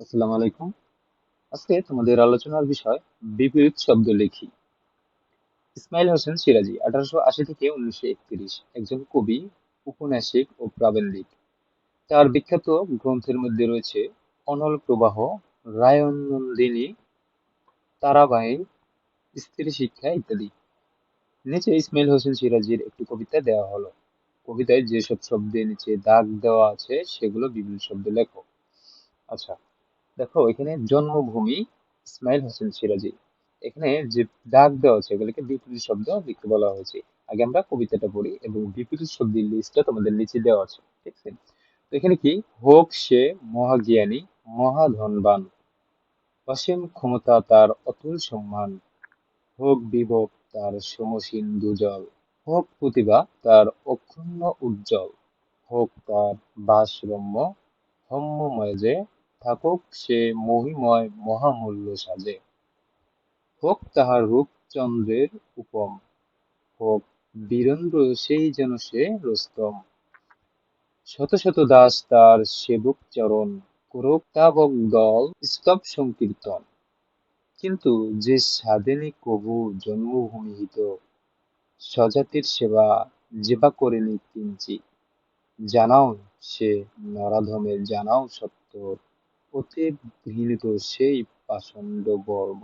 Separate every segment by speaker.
Speaker 1: আসসালামু আলাইকুম। আজকে তোমাদের আলোচনার বিষয় বিপরীত শব্দ লিখি। ইসমাইল হোসেন সিরাজি, আঠারোশো আশি থেকে উনিশশো একত্রিশ, একজন কবি, উপন্যাসিক ও প্রাবন্ধিক। তার বিখ্যাত গ্রন্থের মধ্যে রয়েছে অনল প্রবাহ রায়নন্দিনী তারাবাঈ স্ত্রী শিক্ষা ইত্যাদি। নিচে ইসমাইল হোসেন সিরাজির একটি কবিতা দেওয়া হলো। কবিতায় যেসব শব্দের নিচে দাগ দেওয়া আছে, সেগুলো বিভিন্ন শব্দ লেখো। আচ্ছা দেখো, এখানে জন্মভূমি ইসমাইল হোসেন সিরাজি। এখানে যে দাগ দেওয়া আছে এগুলোকে বিপরীত শব্দ লিখতে বলা হয়েছে। আগে আমরা কবিতাটা পড়ি এবং বিপরীত শব্দের লিস্টটা তোমাদের নিচে দেওয়া আছে, ঠিক আছে? তো এখানে কি? হোক সে মহাজ্ঞানী, মহাধনবান, অসীম ক্ষমতা তার অতুল সম্মান, হোক বিভব তার সমসীন দুজল হোক প্রতিভা তার অক্ষুণ্ণ উজ্জ্বল, হোক তার বাসরম্য হম্যময় যে থাকুক, সে মহিময় মহামূল্য সাজে। হোক তাহার রূপ চন্দ্রের উপম, হোক বীরেন্দ্র সেই যেন সে রুস্তম। শত শত দাস তার সেবক চরণ করুক তাবক দল, স্তব সংকীর্তন। কিন্তু যে সাধেনি কবু জন্মভূমিহিত স্বজাতির সেবা যেবা করেনি কিঞ্চিত জানাও সে নরাধমে জানাও সত্য অতি ঘৃণিত সেই পাষণ্ড গর্ব।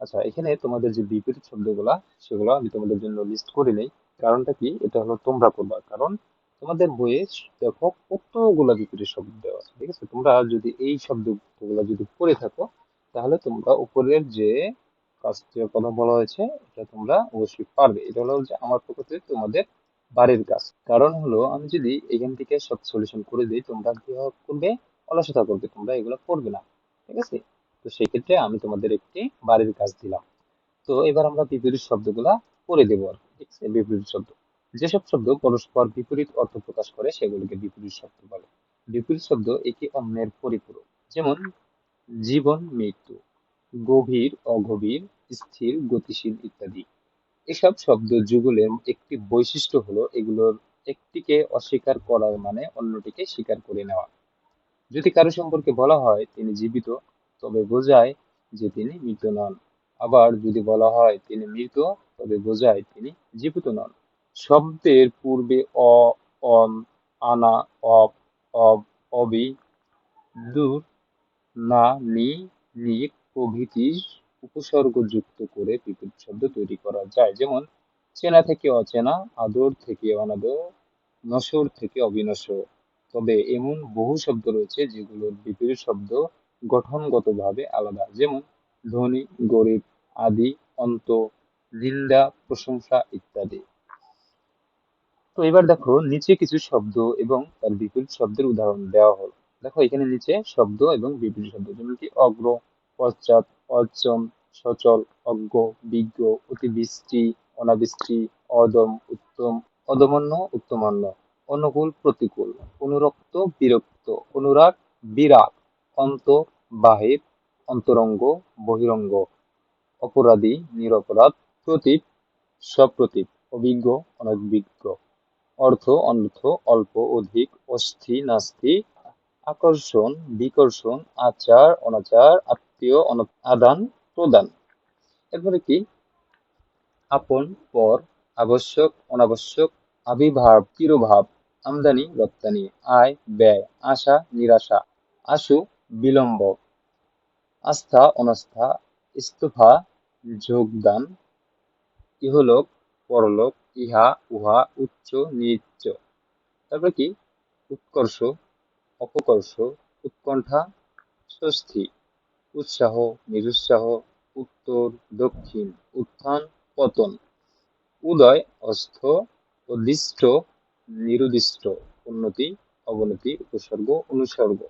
Speaker 1: আচ্ছা এখানে তোমাদের যে বিপরীত শব্দগুলা, সেগুলো আমি তোমাদের জন্য লিস্ট করে নেই। কারণটা কি? এটা হলো তোমরা করবা। কারণ তোমাদের বইয়ে দেখো কতগুলা বিপরীত শব্দ দেওয়া আছে, ঠিক আছে? তোমরা যদি এই শব্দগুলো যদি পড়ে থাকো, তাহলে তোমরা উপরের যে কাজটির কথা বলা হয়েছে, এটা তোমরা অবশ্যই পারবে। এটা হলো যে আমার পক্ষ থেকে তোমাদের বাড়ির কাজ। কারণ হলো, আমি যদি এখান থেকে সব সলিউশন করে দিই, তোমরা কি করবে? অলসতা করবে তোমরা এগুলো করবে না, ঠিক আছে? তো সেই ক্ষেত্রে আমি তোমাদের একটি বাড়ির কাজ দিলাম। তো এবার আমরা বিপরীত শব্দগুলা পড়ে দেবো আর ঠিক আছে? বিপরীত শব্দ। যেসব শব্দ পরস্পর বিপরীত অর্থ প্রকাশ করে, সেগুলোকে বিপরীত শব্দ বলে। বিপরীত শব্দ একে অন্যের পরিপূরক। যেমন, জীবন, মৃত্যু, গভীর, অগভীর, স্থির, গতিশীল ইত্যাদি। এসব শব্দ যুগলের একটি বৈশিষ্ট্য হলো এগুলোর একটিকে অস্বীকার করার মানে অন্যটিকে স্বীকার করে নেওয়া। যদি কারও সম্পর্কে বলা হয় তিনি জীবিত, তবে বোঝায় যে তিনি মৃত নন। আবার যদি বলা হয় তিনি মৃত, তবে বোঝায় তিনি জীবিত নন। শব্দের পূর্বে অ, অন, আনা অপ অব, অবি, দূর, না, নি, নিক প্রভৃতি উপসর্গ যুক্ত করে বিপরীত শব্দ তৈরি করা যায়। যেমন, চেনা থেকে অচেনা, আদর থেকে অনাদর নসর থেকে অবিনশ্বর। তবে এমন বহু শব্দ রয়েছে যেগুলোর বিপরীত শব্দ গঠনগতভাবে আলাদা। যেমন, ধনী, গরিব, আদি, অন্ত নিন্দা প্রশংসা ইত্যাদি। তো এবার দেখো, নিচে কিছু শব্দ এবং তার বিপরীত শব্দের উদাহরণ দেওয়া হলো। দেখো, এখানে নিচে শব্দ এবং বিপরীত শব্দ, যেমন কি অগ্র, পশ্চাৎ, অর্চন, সচল, অজ্ঞ, বিজ্ঞ, অতিবৃষ্টি, অনাবৃষ্টি, অদম, উত্তম, অদমন্য, উত্তমান্য। অনুকূল প্রতিকূল, অনুরক্ত, বিরক্ত, অনুরাগ, বিরাগ, অন্ত, বাহির, অন্তরঙ্গ, বহিরঙ্গ, অপরাধী, নিরপরাধ প্রতীপ সপ্রতীপ অভিজ্ঞ, অনভিজ্ঞ, অর্থ, অনর্থ, অল্প, অধিক, অস্থি, নাস্তি, আকর্ষণ, বিকর্ষণ, আচার, অনাচার, আত্মীয় আদান, প্রদান। এরপরে কি? আপন, পর, আবশ্যক, অনাবশ্যক আবির্ভাব, তিরোভাব, আমদানি, রপ্তানি, আয়, ব্যয়, আশা, নিরাশা, আশু, বিলম্ব, আস্থা, অনাস্থা, ইস্তফা, যোগদান, ইহলোক, পরলোক, ইহা, উহা, উচ্চ, নিচ্চ। তারপরে কি? উৎকর্ষ, অপকর্ষ, উৎকণ্ঠা, স্বস্তি, উৎসাহ, নিরুৎসাহ, উত্তর, দক্ষিণ, উত্থান, পতন, উদয় অস্ত উদ্দিষ্ট, নিরুদ্দিষ্ট, উন্নতি, অবনতি, উপসর্গ, অনুসর্গ।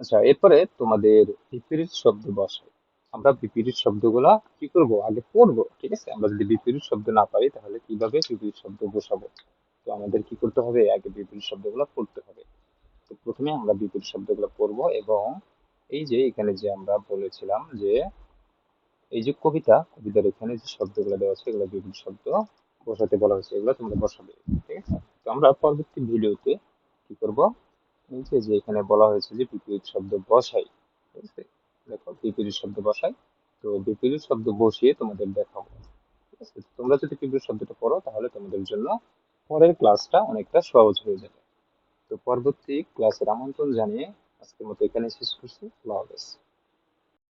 Speaker 1: আচ্ছা এরপরে তোমাদের বিপরীত শব্দ বসাই। আমরা বিপরীত শব্দগুলা কি করব? আগে পড়ব, ঠিক আছে? আমরা যদি বিপরীত শব্দ না পারি, তাহলে কীভাবে বিপরীত শব্দ বসাবো? তো আমাদের কি করতে হবে? আগে বিপরীত শব্দগুলো পড়তে হবে। তো প্রথমে আমরা বিপরীত শব্দগুলো পড়ব এবং এই যে এখানে যে আমরা বলেছিলাম যে, এই যে কবিতা, কবিতার এখানে যে শব্দগুলো দেওয়া আছে, এগুলো বিপরীত শব্দ বসাতে বলা হয়েছে, এগুলো তোমরা বসাবে, ঠিক আছে? তো আমরা পরবর্তী ভিডিওতে কি করব? নিচে যে এখানে বলা হয়েছে যে বিপরীত শব্দ বসাই, ঠিক আছে? দেখো বিপরীত শব্দ বসাই, তো বিপরীত শব্দ বসিয়ে তোমাদের দেখাবো, ঠিক আছে? তোমরা যদি বিপরীত শব্দটা পড়ো, তাহলে তোমাদের জন্য পরের ক্লাসটা অনেকটা সহজ হয়ে যাবে। তো পরবর্তী ক্লাসের আমন্ত্রণ জানিয়ে আজকের মতো এখানে শেষ করছি। আল্লাহ হাফেজ।